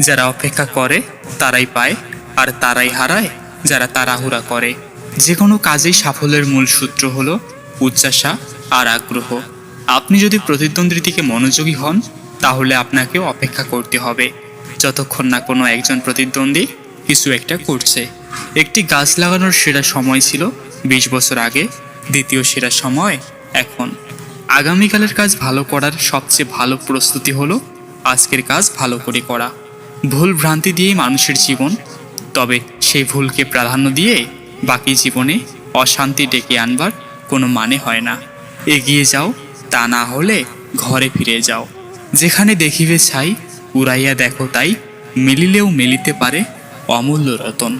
যারা অপেক্ষা করে, তারাই পায়, আর তারাই হারায় যারা তাড়াহুড়া করে। যে কোনো কাজেই সাফল্যের মূল সূত্র হলো উচ্চাসা আর আগ্রহ। আপনি যদি প্রতিদ্বন্দ্বীর দিকে মনোযোগী হন, তাহলে আপনাকেও অপেক্ষা করতে হবে। যতক্ষণ না কোনো একজন প্রতিদ্বন্দ্বী কিছু একটা করছে। একটি গাছ লাগানোর সেরা সময় ছিল বিশ বছর আগে, দ্বিতীয় সেরা সময় এখন। আগামীকালের কাজ ভালো করার সবচেয়ে ভালো প্রস্তুতি হলো আজকের কাজ ভালো করে করা। ভুল ভ্রান্তি দিয়েই মানুষের জীবন, তবে সেই ভুলকে প্রাধান্য দিয়ে বাকি জীবনে অশান্তি ডেকে আনবার কোনো মানে হয় না। এগিয়ে যাও, তা না হলে ঘরে ফিরে যাও। যেখানে দেখিবে ছাই, উড়াইয়া দেখো তাই মিলিলেও মিলিতে পারে অমূল্য রতন।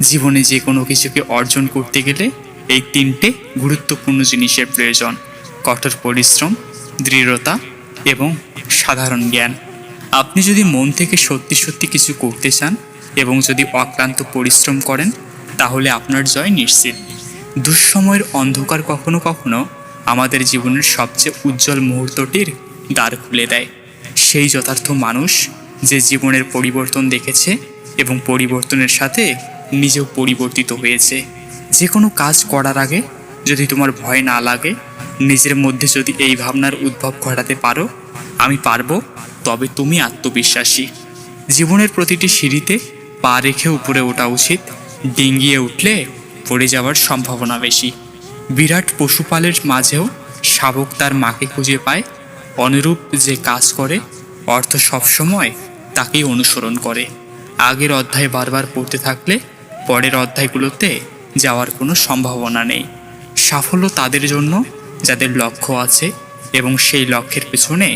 জীবনে যে কোনো কিছুকে অর্জন করতে গেলে এই তিনটে গুরুত্বপূর্ণ জিনিসের প্রয়োজন, কঠোর পরিশ্রম, দৃঢ়তা এবং সাধারণ জ্ঞান। আপনি যদি মন থেকে সত্যি সত্যি কিছু করতে চান এবং যদি অক্লান্ত পরিশ্রম করেন, তাহলে আপনার জয় নিশ্চিত। দুঃসময়ের অন্ধকার কখনো কখনো আমাদের জীবনের সবচেয়ে উজ্জ্বল মুহূর্তটির দ্বার খুলে দেয়। সেই যথার্থ মানুষ যে জীবনের পরিবর্তন দেখেছে এবং পরিবর্তনের সাথে নিজেও পরিবর্তিত হয়েছে। যে কোনো কাজ করার আগে যদি তোমার ভয় না লাগে, নিজের মধ্যে যদি এই ভাবনার উদ্ভব ঘটাতে পারো, আমি পারব তবে তুমি আত্মবিশ্বাসী। জীবনের প্রতিটি সিঁড়িতে পা রেখে উপরে ওঠা উচিত, ডিঙ্গিয়ে উঠলে পড়ে যাওয়ার সম্ভাবনা বেশি। বিরাট পশুপালের মাঝেও শাবক তার মাকে খুঁজে পায়, অনুরূপ যে কাজ করে, অর্থ সবসময় তাকেই অনুসরণ করে। আগের অধ্যায় বারবার পড়তে থাকলে পরের অধ্যায়গুলোতে যাওয়ার কোনো সম্ভাবনা নেই। সাফল্য তাদের জন্য, যাদের লক্ষ্য আছে এবং সেই লক্ষ্যের পেছনে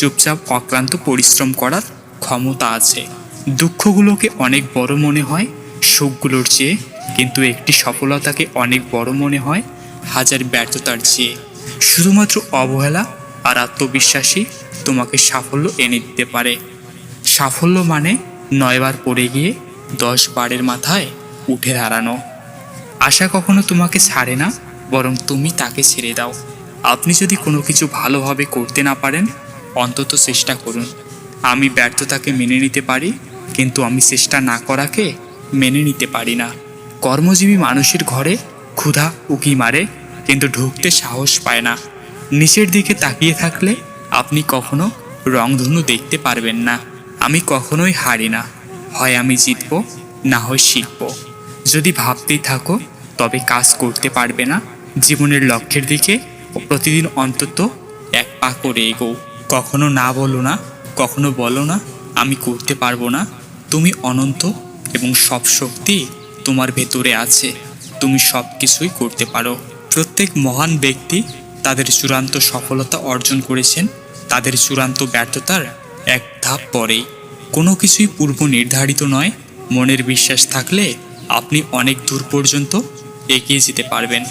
চুপচাপ অক্লান্ত পরিশ্রম করার ক্ষমতা আছে। দুঃখগুলোকে অনেক বড় মনে হয়, সুখগুলোর চেয়ে, কিন্তু একটি সফলতাকে অনেক বড় মনে হয় হাজার ব্যর্থতার চেয়ে। শুধুমাত্র অবহেলা আর আত্মবিশ্বাসী তোমাকে সাফল্য এনে দিতে পারে। সাফল্য মানে নয়বার পড়ে গিয়ে দশ বারের মাথায় উঠে দাঁড়ানো। আশা কখনো তোমাকে ছাড়ে না, বরং তুমি তাকে ছেড়ে দাও। আপনি যদি কোনো কিছু ভালোভাবে করতে না পারেন অন্তত চেষ্টা করুন। আমি ব্যর্থতাকে মেনে নিতে পারি, কিন্তু আমি চেষ্টা না করাকে মেনে নিতে পারি না। কর্মজীবী মানুষের ঘরে ক্ষুধা উকি মারে, কিন্তু ঢুকতে সাহস পায় না। নিচের দিকে তাকিয়ে থাকলে আপনি কখনো রংধনু দেখতে পারবেন না। আমি কখনোই হারি না। হয় আমি জিতব, না হয় শিখব। যদি ভাবতেই থাকো, তবে কাজ করতে পারবে না। জীবনের লক্ষ্যের দিকে প্রতিদিন অন্তত এক পা করে এগো কখনো না বলো না, কখনো বলো না, আমি করতে পারব না। তুমি অনন্ত এবং সব শক্তি তোমার ভেতরে আছে। তুমি সব কিছুই করতে পারো। প্রত্যেক মহান ব্যক্তি তাদের চূড়ান্ত সফলতা অর্জন করেছেন। তাদের চূড়ান্ত ব্যর্থতার এক ধাপ পরেই। কোনো কিছুই পূর্ব নির্ধারিত নয়। মনের বিশ্বাস থাকলে আপনি অনেক দূর পর্যন্ত এগিয়ে যেতে পারবেন।